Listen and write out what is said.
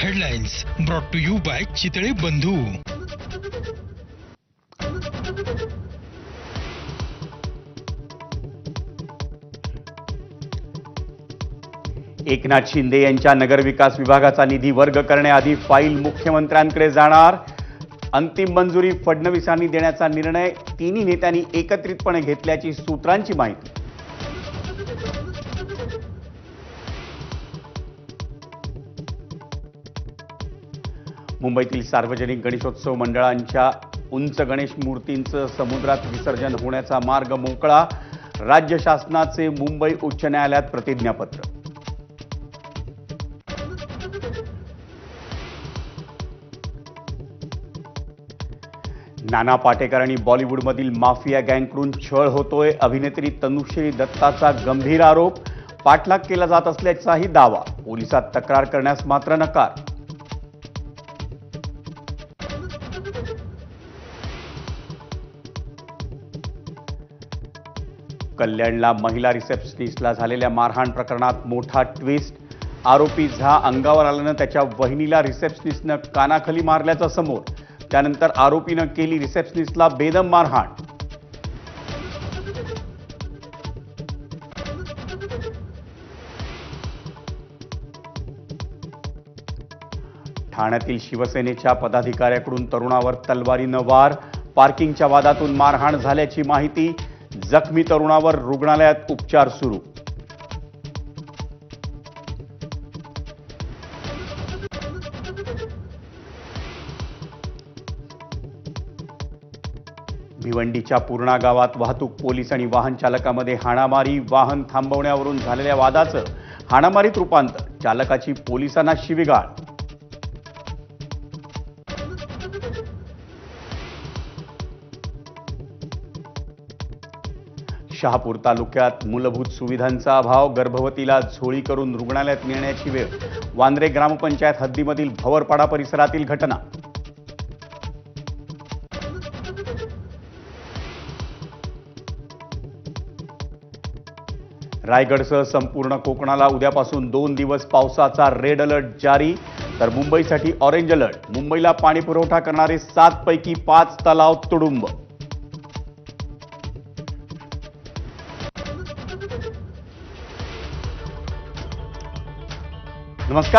Headlines brought to you by Chitale Bandhu Eknath Shinde यांच्या नगरविकास विभागाचा निधी वर्ग करण्याआधी फाईल मुख्यमंत्र्यांकडे जाणार. अंतिम मंजुरी फडणवीसांनी देण्याचा निर्णय तिन्ही नेत्यांनी एकत्रितपणे घेतल्याची सूत्रांची माहिती. मुंबईतील सार्वजनिक गणेशोत्सव मंडळांच्या उंच गणेश मूर्तींचं समुद्रात विसर्जन होण्याचा मार्ग मोकळा राज्य शासनाचे मुंबई उच्च न्यायालयात प्रतिज्ञापत्र. नाना पाटेकर आणि बॉलिवूडमधील माफिया गँगकडून छळ होतोय अभिनेत्री तनुश्री दत्ताचा गंभीर आरोप पाठलाग केला जात असल्याचाही दावा. पोलिसात तक्रार करण्यास मात्र नकार. कल्याणला महिला रिसेप्शनिस्टला झालेल्या मारहाण प्रकरणात मोठा ट्विस्ट. आरोपी झा अंगावर आल्यानं त्याच्या वहिनीला रिसेप्शनिस्टनं कानाखाली मारल्याचं समोर. त्यानंतर आरोपीनं केली रिसेप्शनिस्टला बेदम मारहाण. ठाण्यातील शिवसेनेच्या पदाधिकाऱ्याकडून तरुणावर तलवारीनं वार पार्किंगच्या वादातून मारहाण झाल्याची माहिती जखमी तरुणावर रुग्णालयात उपचार सुरू. भिवंडीच्या पूर्णा गावात वाहतूक पोलीस आणि वाहन चालकामध्ये हाणामारी वाहन थांबवण्यावरून झालेल्या वादाचं हाणामारीत रूपांतर. चालकाची पोलिसांना शिविगाळ शहापूर तालुक्यात मूलभूत सुविधांचा अभाव गर्भवतीला झोळी करून रुग्णालयात नेण्याची वेळ वांद्रे ग्रामपंचायत हद्दीमधील भवरपाडा परिसरातील घटना. रायगडसह संपूर्ण कोकणाला उद्यापासून दोन दिवस पावसाचा रेड अलर्ट जारी. तर मुंबईसाठी ऑरेंज अलर्ट मुंबईला पाणीपुरवठा करणारे सातपैकी पाच तलाव तुडुंब. नमस्कार